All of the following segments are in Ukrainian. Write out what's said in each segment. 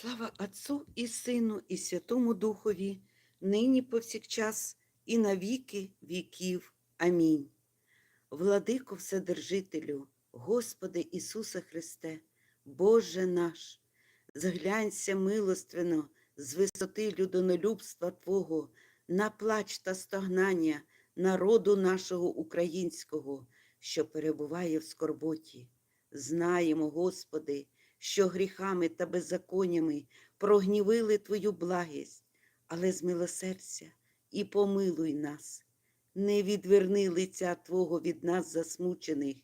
Слава Отцу і Сину, і Святому Духові, нині повсякчас, і на віки віків. Амінь. Владико Вседержителю, Господи Ісусе Христе, Боже наш, зглянься милостивно з висоти людонолюбства Твого на плач та стогнання народу нашого українського, що перебуває в скорботі. Знаємо, Господи, що гріхами та беззаконнями прогнівили Твою благість, але змилосердься і помилуй нас. Не відверни лиця Твого від нас засмучених,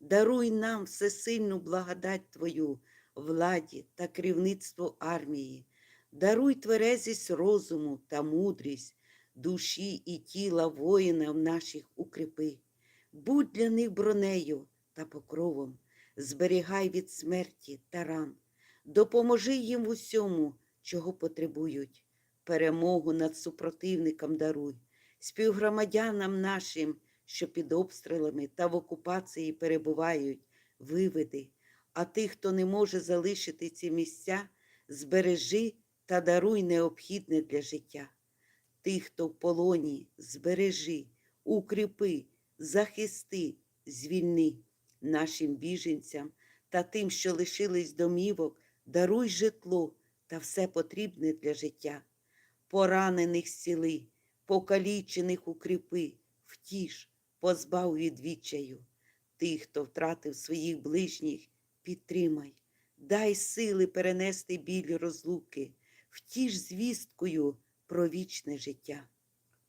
даруй нам всесильну благодать Твою, владі та керівництву армії, даруй тверезість розуму та мудрість, душі і тіла воїнів наших укріпи. Будь для них бронею та покровом, зберігай від смерті та ран, допоможи їм в усьому, чого потребують. Перемогу над супротивником даруй, співгромадянам нашим, що під обстрілами та в окупації перебувають, виведи, а тих, хто не може залишити ці місця, збережи та даруй необхідне для життя. Тих, хто в полоні, збережи, укріпи, захисти, звільни нашим біженцям та тим, що лишились домівок, даруй житло та все потрібне для життя. Поранених зціли, покалічених укріпи, втіш, позбав від відчаю. Тих, хто втратив своїх ближніх, підтримай, дай сили перенести біль розлуки, втіш звісткою про вічне життя.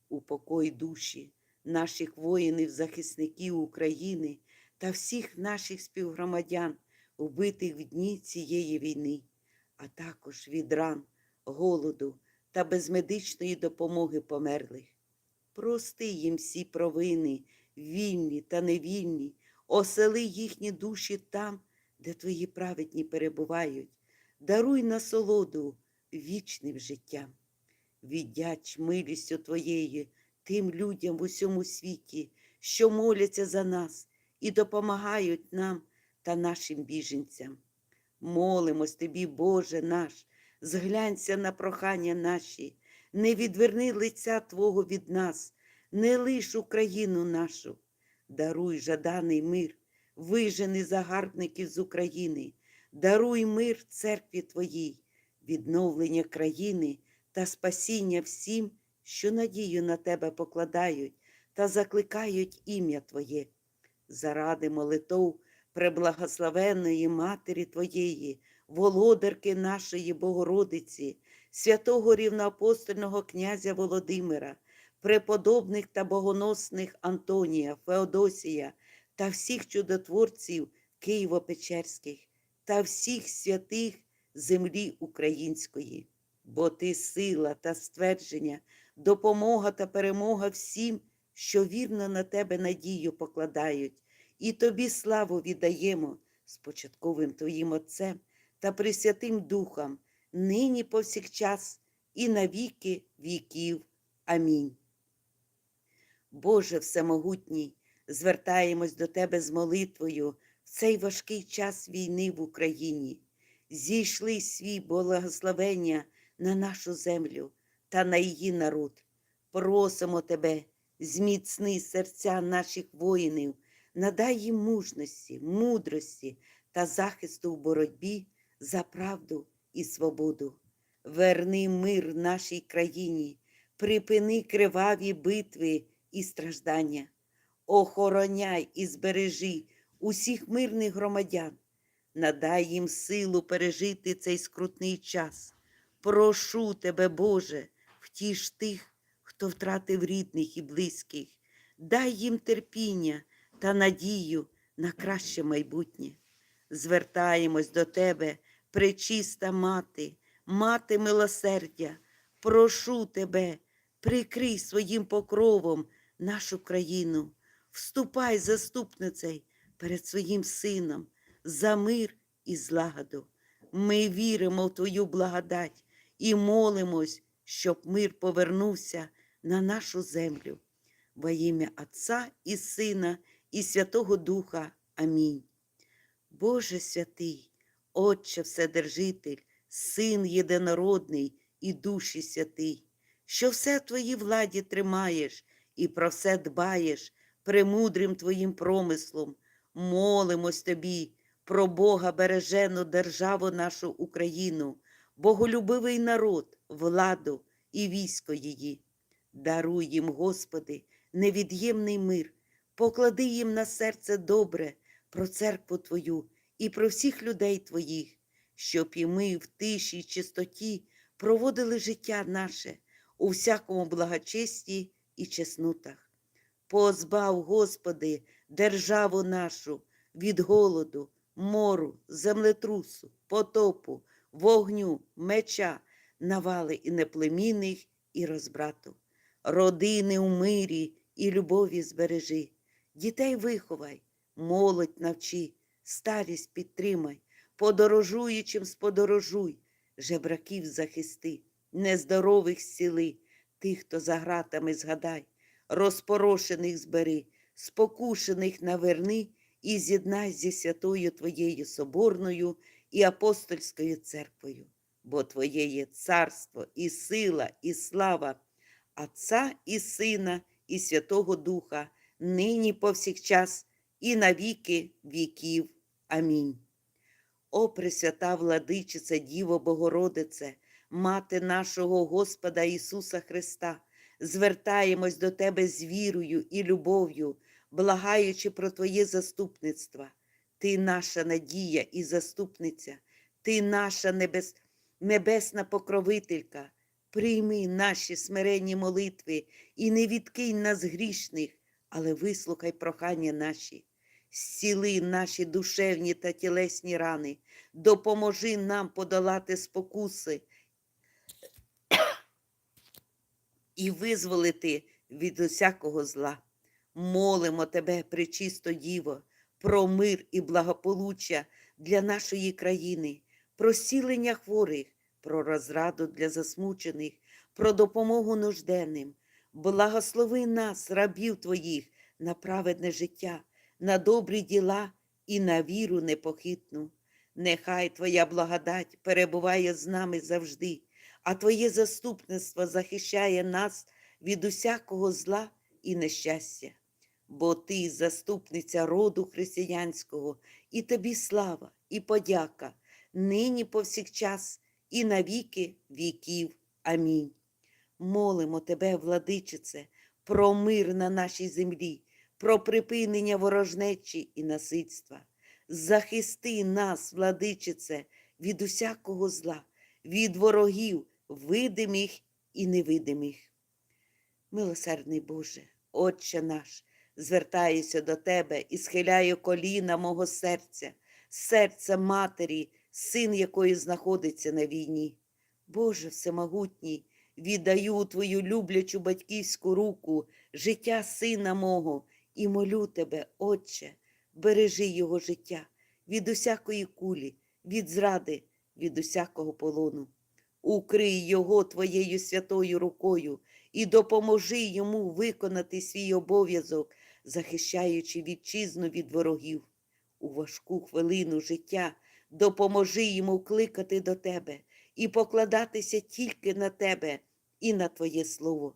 Упокой душі наших воїнів-захисників України та всіх наших співгромадян, вбитих в дні цієї війни, а також від ран, голоду та безмедичної допомоги померлих. Прости їм всі провини, вільні та невільні, осели їхні душі там, де твої праведні перебувають, даруй насолоду вічним життям. Віддяч милістю Твоєю тим людям в усьому світі, що моляться за нас і допомагають нам та нашим біженцям. Молимось Тобі, Боже наш, зглянься на прохання наші, не відверни лиця Твого від нас, не лиш Україну нашу, даруй жаданий мир, вижени загарбників з України, даруй мир церкві Твоїй, відновлення країни та спасіння всім, що надію на Тебе покладають та закликають ім'я Твоє. Заради молитов преблагословенної Матері Твоєї, володарки нашої Богородиці, святого рівноапостольного князя Володимира, преподобних та богоносних Антонія, Феодосія та всіх чудотворців Києво-Печерських та всіх святих землі української, бо ти сила та ствердження, допомога та перемога всім, що вірно на тебе надію покладають, і тобі славу віддаємо з початковим Твоїм Отцем та Пресвятим Духом, нині повсякчас і на віки віків. Амінь. Боже Всемогутній, звертаємось до Тебе з молитвою в цей важкий час війни в Україні. Зійшли свій благословення на нашу землю та на її народ. Просимо Тебе, зміцни серця наших воїнів, надай їм мужності, мудрості та захисту в боротьбі за правду і свободу. Верни мир нашій країні, припини криваві битви і страждання. Охороняй і збережи усіх мирних громадян, надай їм силу пережити цей скрутний час. Прошу тебе, Боже, втіш тих, хто втратив рідних і близьких, дай їм терпіння та надію на краще майбутнє. Звертаємось до Тебе, пречиста мати, мати милосердя, прошу Тебе, прикрий своїм покровом нашу країну, вступай, заступницей, перед своїм сином, за мир і злагоду. Ми віримо в Твою благодать і молимось, щоб мир повернувся на нашу землю. Во ім'я Отця і Сина, і Святого Духа. Амінь. Боже святий, Отче Вседержитель, Син єдинородний і душі святий, що все в твоїй владі тримаєш і про все дбаєш премудрим твоїм промислом. Молимось тобі про Бога бережену державу нашу Україну, боголюбивий народ, владу і військо її. Даруй їм, Господи, невід'ємний мир, поклади їм на серце добре про церкву Твою і про всіх людей Твоїх, щоб і ми в тиші й чистоті проводили життя наше у всякому благочесті і чеснотах. Позбав, Господи, державу нашу від голоду, мору, землетрусу, потопу, вогню, меча, навали і неплемінних, і розбрату. Родини у мирі і любові збережи, дітей виховай, молодь навчи, старість підтримай, подорожуючим сподорожуй, жебраків захисти, нездорових зціли, тих, хто за гратами згадай, розпорошених збери, спокушених наверни і з'єднай зі святою Твоєю Соборною і апостольською церквою, бо Твоє є царство і сила, і слава, Отця і Сина, і Святого Духа, нині повсякчас, і на віки віків. Амінь. О Пресвята Владичице, Діво Богородице, Мати нашого Господа Ісуса Христа, звертаємось до Тебе з вірою і любов'ю, благаючи про Твоє заступництво. Ти наша надія і заступниця, Ти наша небес... небесна покровителька. Прийми наші смиренні молитви і не відкинь нас грішних, але вислухай прохання наші. Зціли наші душевні та тілесні рани, допоможи нам подолати спокуси і визволити від усякого зла. Молимо тебе, пречисто Діво, про мир і благополуччя для нашої країни, про зцілення хворих, про розраду для засмучених, про допомогу нужденним. Благослови нас, рабів Твоїх, на праведне життя, на добрі діла і на віру непохитну. Нехай Твоя благодать перебуває з нами завжди, а Твоє заступництво захищає нас від усякого зла і нещастя. Бо Ти заступниця роду християнського, і тобі слава і подяка, нині повсякчас і на віки віків. Амінь. Молимо тебе, владичице, про мир на нашій землі, про припинення ворожнечі і насильства. Захисти нас, владичице, від усякого зла, від ворогів, видимих і невидимих. Милосердний Боже, Отче наш, звертаюся до Тебе і схиляю коліна мого серця, серця матері, син якої знаходиться на війні. Боже Всемогутній, віддаю у Твою люблячу батьківську руку життя сина мого і молю Тебе, Отче, бережи його життя від усякої кулі, від зради, від усякого полону. Укрий його Твоєю святою рукою і допоможи йому виконати свій обов'язок, захищаючи вітчизну від ворогів. У важку хвилину життя допоможи йому кликати до Тебе і покладатися тільки на Тебе і на Твоє Слово.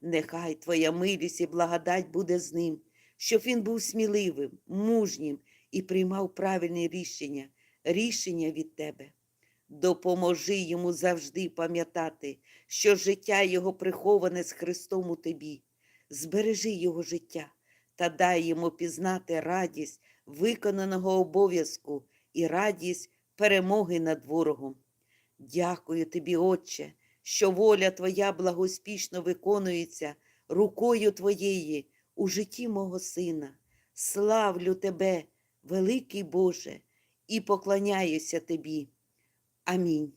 Нехай Твоя милість і благодать буде з ним, щоб він був сміливим, мужнім і приймав правильні рішення, рішення від Тебе. Допоможи йому завжди пам'ятати, що життя його приховане з Христом у тобі. Збережи його життя та дай йому пізнати радість виконаного обов'язку і радість перемоги над ворогом. Дякую тобі, Отче, що воля Твоя благоспішно виконується рукою Твоєї у житті мого сина. Славлю Тебе, великий Боже, і поклоняюся Тобі. Амінь.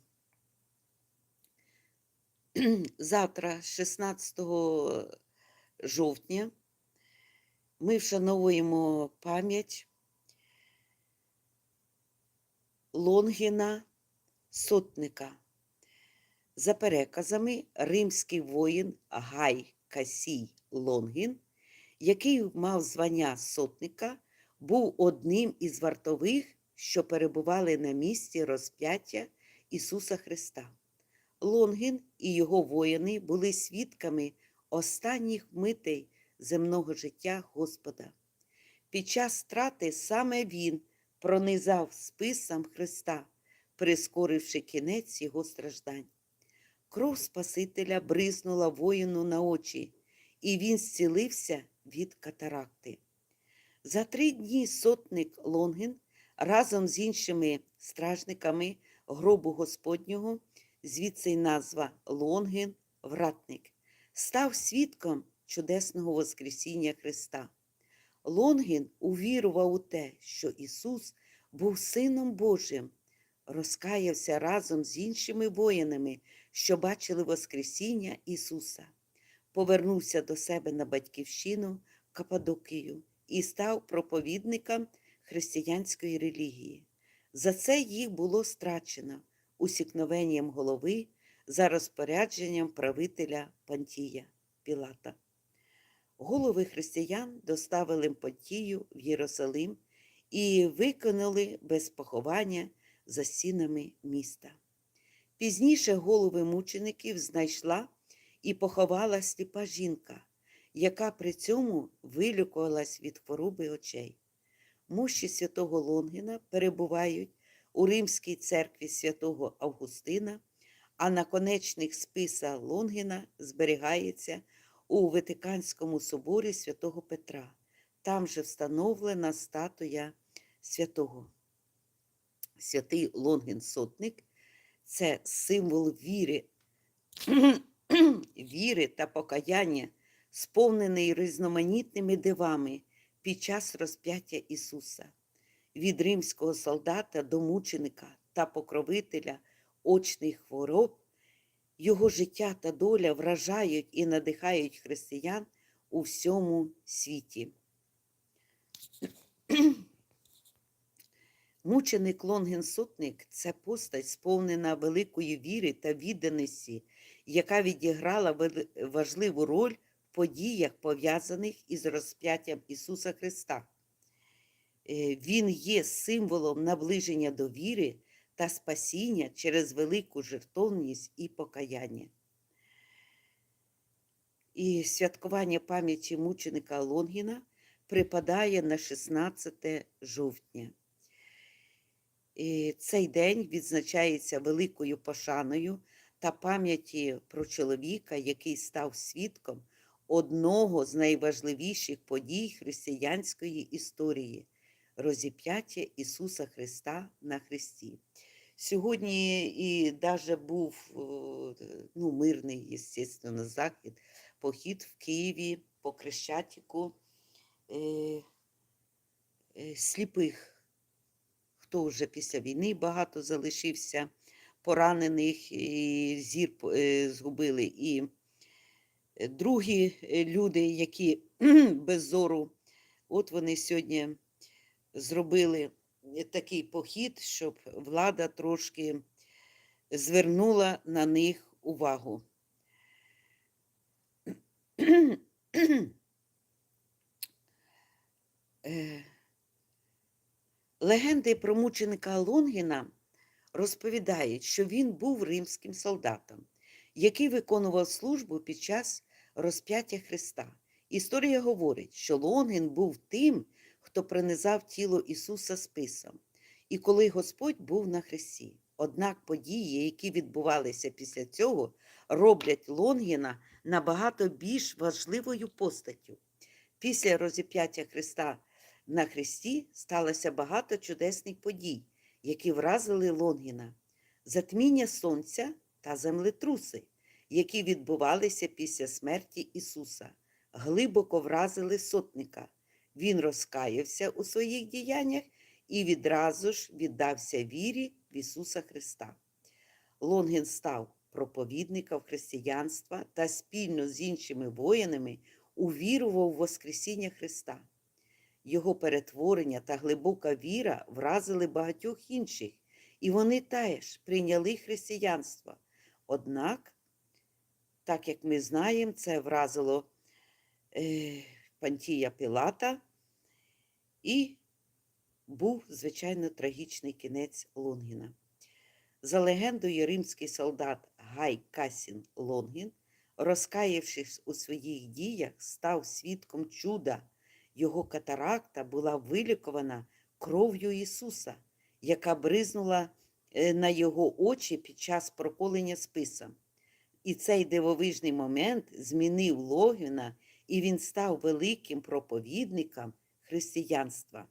Завтра, 16 жовтня, ми вшановуємо пам'ять Лонгіна Сотника. За переказами, римський воїн Гай Касій Лонгін, який мав звання сотника, був одним із вартових, що перебували на місці розп'яття Ісуса Христа. Лонгін і його воїни були свідками останніх митей земного життя Господа. Під час страти саме він пронизав списом Христа, прискоривши кінець його страждань. Кров Спасителя бризнула воїну на очі, і він зцілився від катаракти. За три дні сотник Лонгін разом з іншими стражниками гробу Господнього, звідси й назва Лонгін Вратник, став свідком чудесного Воскресіння Христа. Лонгін увірував у те, що Ісус був Сином Божим, розкаявся разом з іншими воїнами, що бачили Воскресіння Ісуса, повернувся до себе на батьківщину Кападокію і став проповідником християнської релігії. За це їх було страчено усікновенням голови за розпорядженням правителя Пантія Пілата. Голови християн доставили Понтію в Єрусалим і виконали без поховання за стінами міста. Пізніше голови мучеників знайшла і поховала сліпа жінка, яка при цьому вилікувалась від хвороби очей. Мощі святого Лонгіна перебувають у Римській церкві святого Августина, а наконечник списа Лонгіна зберігається у Ватиканському соборі святого Петра. Там же встановлена статуя святого. Святий Лонгін Сотник це символ віри, віри та покаяння, сповнений різноманітними дивами під час розп'яття Ісуса, від римського солдата до мученика та покровителя очних хвороб, його життя та доля вражають і надихають християн у всьому світі. Мученик Лонгін-Сотник – це постать, сповнена великої віри та відданості, яка відіграла важливу роль в подіях, пов'язаних із розп'яттям Ісуса Христа. Е, Він є символом наближення до віри та спасіння через велику жертовність і покаяння. І святкування пам'яті мученика Лонгіна припадає на 16 жовтня. І цей день відзначається великою пошаною та пам'яті про чоловіка, який став свідком одного з найважливіших подій християнської історії розіп'яття Ісуса Христа на Христі. Сьогодні і даже був ну, мирний, звісно, захід, похід в Києві по Крещатику е, е, сліпих хто вже після війни багато залишився поранених, і зір е, згубили, і е, другі е, люди, які без зору, от вони сьогодні зробили такий похід, щоб влада трошки звернула на них увагу. Легенди про мученика Лонгіна розповідають, що він був римським солдатом, який виконував службу під час розп'яття Христа. Історія говорить, що Лонгін був тим, хто принизав тіло Ісуса списом, і коли Господь був на хресті. Однак події, які відбувалися після цього, роблять Лонгіна набагато більш важливою постаттю. Після розіп'яття Христа на Христі сталося багато чудесних подій, які вразили Лонгіна, затміння сонця та землетруси, які відбувалися після смерті Ісуса, глибоко вразили сотника. Він розкаявся у своїх діяннях і відразу ж віддався вірі в Ісуса Христа. Лонгін став проповідником християнства та спільно з іншими воїнами увірував в Воскресіння Христа. Його перетворення та глибока віра вразили багатьох інших, і вони теж прийняли християнство. Однак, так як ми знаємо, це вразило е, Пантія Пілата і був, звичайно, трагічний кінець Лонгіна. За легендою, римський солдат Гай Касін Лонгін, розкаявшись у своїх діях, став свідком чуда. Його катаракта була вилікувана кров'ю Ісуса, яка бризнула е, на його очі під час проколення списом. І цей дивовижний момент змінив Логіна, і він став великим проповідником християнства.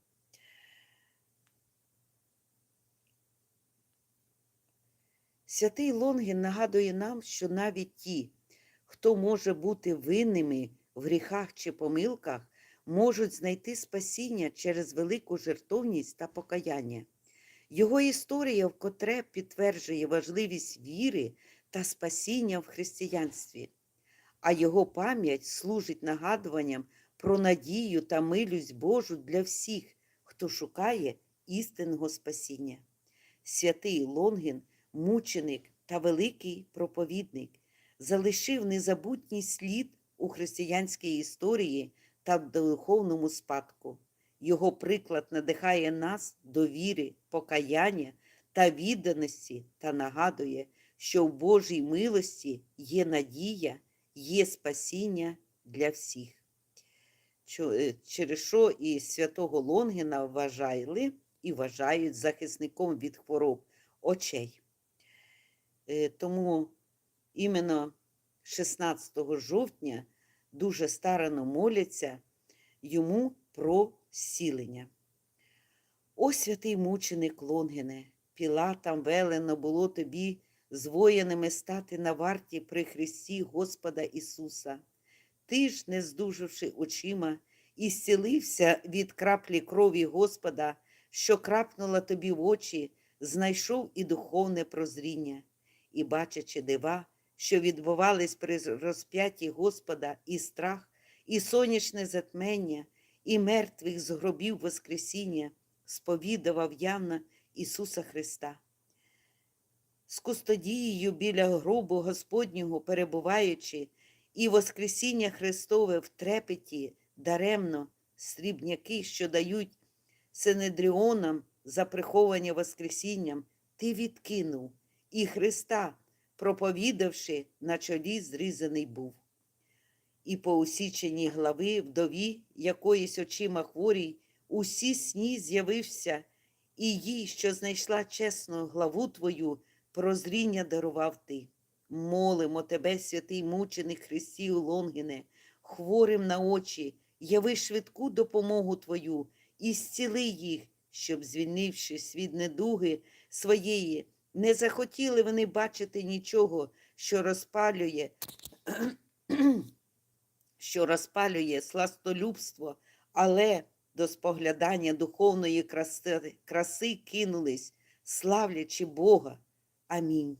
Святий Лонгін нагадує нам, що навіть ті, хто може бути винними в гріхах чи помилках, можуть знайти спасіння через велику жертовність та покаяння. Його історія вкотре підтверджує важливість віри та спасіння в християнстві, а його пам'ять служить нагадуванням про надію та милість Божу для всіх, хто шукає істинного спасіння. Святий Лонгін, мученик та великий проповідник, залишив незабутній слід у християнській історії та в духовному спадку. Його приклад надихає нас до віри, покаяння та відданості та нагадує, що в Божій милості є надія, є спасіння для всіх. Е, Через що і святого Лонгіна вважали і вважають захисником від хвороб очей. Е, Тому іменно 16 жовтня дуже старано моляться йому про зцілення. О святий мученик Лонгине, Пілатам велено було тобі з воїнами стати на варті при Христі Господа Ісуса. Ти ж, не здуживши очима, і зцілився від краплі крові Господа, що крапнула тобі в очі, знайшов і духовне прозріння, і, бачачи дива, що відбувались при розп'ятті Господа, і страх, і сонячне затмення, і мертвих з гробів Воскресіння, сповідував явно Ісуса Христа. З кустодією біля гробу Господнього перебуваючи, і Воскресіння Христове в трепеті даремно срібняки, що дають Синедріонам за приховання Воскресінням, ти відкинув, і Христа, проповідавши, на чолі зрізаний був. І по усіченій глави вдові якоїсь очима хворій, усі сні з'явився, і їй, що знайшла чесну главу твою, прозріння дарував ти. Молимо тебе, святий мученик Христію Лонгине, хворим на очі, яви швидку допомогу твою і зціли їх, щоб, звільнившись від недуги своєї, не захотіли вони бачити нічого, що розпалює, що розпалює сластолюбство, але до споглядання духовної краси, краси кинулись, славлячи Бога. Амінь.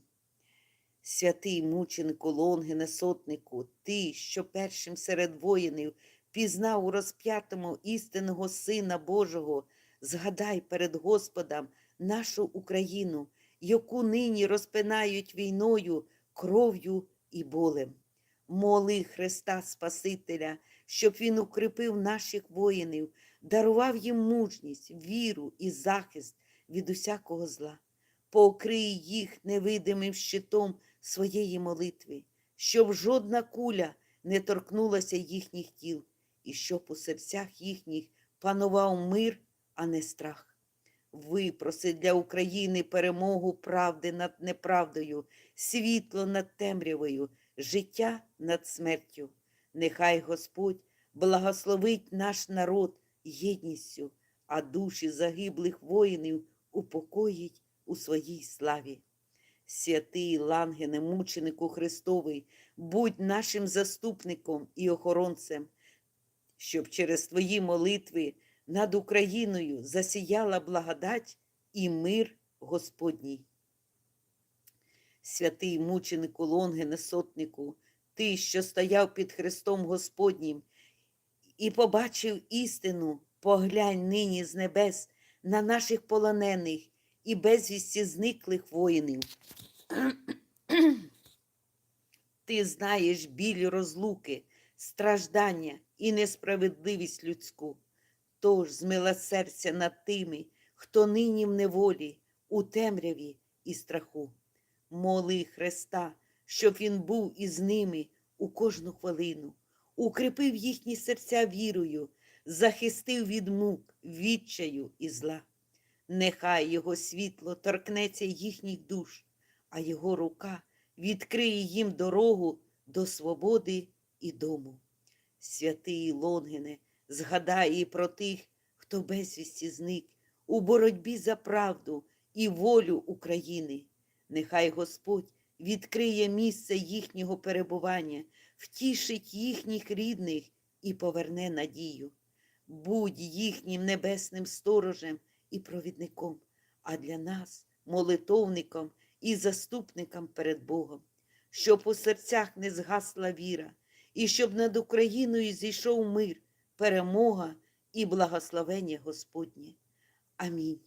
Святий мученику Лонгине сотнику, ти, що першим серед воїнів пізнав у розп'ятому істинного Сина Божого, згадай перед Господом нашу Україну, яку нині розпинають війною, кров'ю і болем. Моли Христа Спасителя, щоб Він укріпив наших воїнів, дарував їм мужність, віру і захист від усякого зла. Покрий їх невидимим щитом своєї молитви, щоб жодна куля не торкнулася їхніх тіл, і щоб у серцях їхніх панував мир, а не страх. Випроси для України перемогу правди над неправдою, світло над темрявою, життя над смертю. Нехай Господь благословить наш народ єдністю, а душі загиблих воїнів упокоїть у своїй славі. Святий Лангене, мученику Христовий, будь нашим заступником і охоронцем, щоб через твої молитви над Україною засіяла благодать і мир Господній. Святий мученику Лонгене сотнику, ти, що стояв під Христом Господнім і побачив істину, поглянь нині з небес на наших полонених і безвісті зниклих воїнів. Ти знаєш біль розлуки, страждання і несправедливість людську. Тож змилосердься над тими, хто нині в неволі, у темряві і страху. Моли Христа, щоб Він був із ними у кожну хвилину, укріпив їхні серця вірою, захистив від мук, відчаю і зла. Нехай Його світло торкнеться їхніх душ, а Його рука відкриє їм дорогу до свободи і дому. Святий Лонгине, згадай і про тих, хто безвісті зник у боротьбі за правду і волю України. Нехай Господь відкриє місце їхнього перебування, втішить їхніх рідних і поверне надію. Будь їхнім небесним сторожем і провідником, а для нас молитовником і заступником перед Богом, щоб у серцях не згасла віра, і щоб над Україною зійшов мир, перемога і благословення Господнє. Амінь.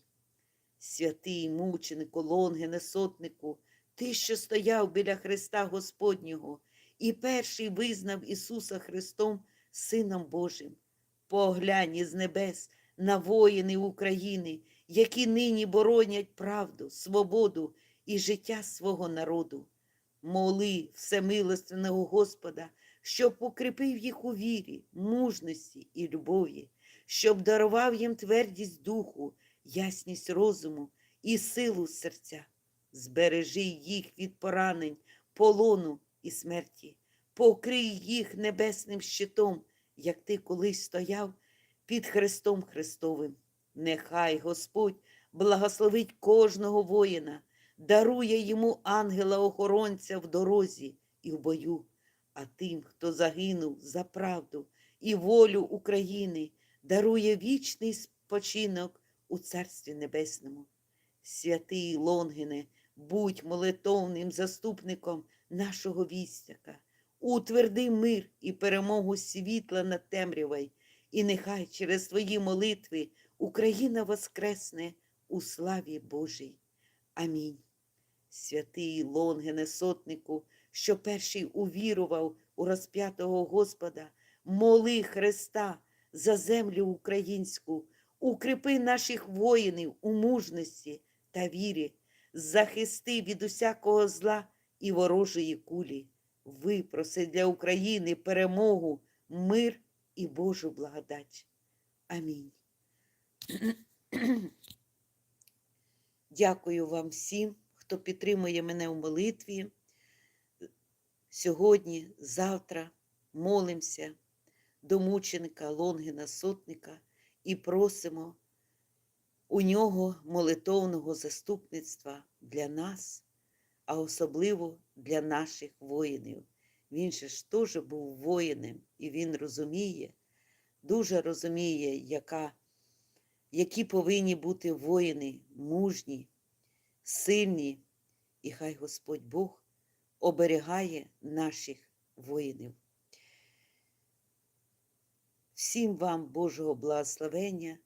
Святий мученику, лонгине сотнику, ти, що стояв біля Христа Господнього і перший визнав Ісуса Христом Сином Божим. Поглянь із небес на воїни України, які нині боронять правду, свободу і життя свого народу. Моли всемилостивного Господа, щоб укріпив їх у вірі, мужності і любові, щоб дарував їм твердість духу, ясність розуму і силу серця. Збережи їх від поранень, полону і смерті, покрий їх небесним щитом, як ти колись стояв під Христом Христовим. Нехай Господь благословить кожного воїна, дарує йому ангела-охоронця в дорозі і в бою, а тим, хто загинув за правду і волю України, дарує вічний спочинок у Царстві Небесному. Святий Лонгине, будь молитовним заступником нашого вістяка, утверди мир і перемогу світла над темрявою, і нехай через твої молитви Україна воскресне у славі Божій. Амінь. Святий Лонгине сотнику, що перший увірував у розп'ятого Господа, моли Христа за землю українську, укріпи наших воїнів у мужності та вірі, захисти від усякого зла і ворожої кулі, випроси для України перемогу, мир і Божу благодать. Амінь. Дякую вам всім, хто підтримує мене у молитві. Сьогодні, завтра молимося до мученика Лонгіна Сотника і просимо у нього молитовного заступництва для нас, а особливо для наших воїнів. Він же ж теж був воїном, і він розуміє, дуже розуміє, яка, які повинні бути воїни мужні, сильні, і хай Господь Бог оберігає наших воїнів. Всім вам Божого благословення,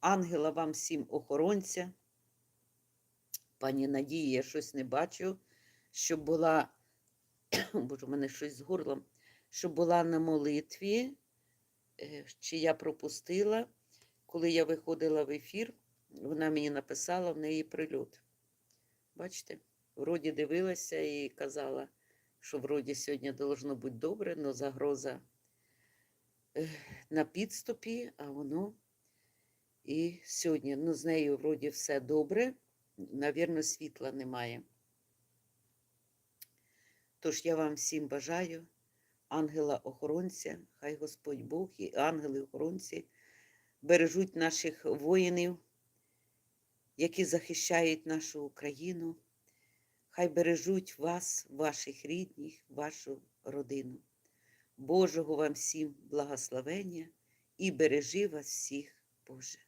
ангела вам всім охоронця. Пані Надії, я щось не бачу, щоб була, боже, у мене щось з горлом, щоб була на молитві, е, чи я пропустила, коли я виходила в ефір, вона мені написала в неї прильот. Бачите, вроді дивилася і казала, що вроді сьогодні должно бути добре, але загроза на підступі, а воно і сьогодні ну, з нею вроді все добре. Навірно, світла немає. Тож я вам всім бажаю ангела-охоронця, хай Господь Бог і ангели-охоронці бережуть наших воїнів, які захищають нашу Україну. Хай бережуть вас, ваших рідних, вашу родину. Божого вам всім благословення і бережи вас всіх, Боже.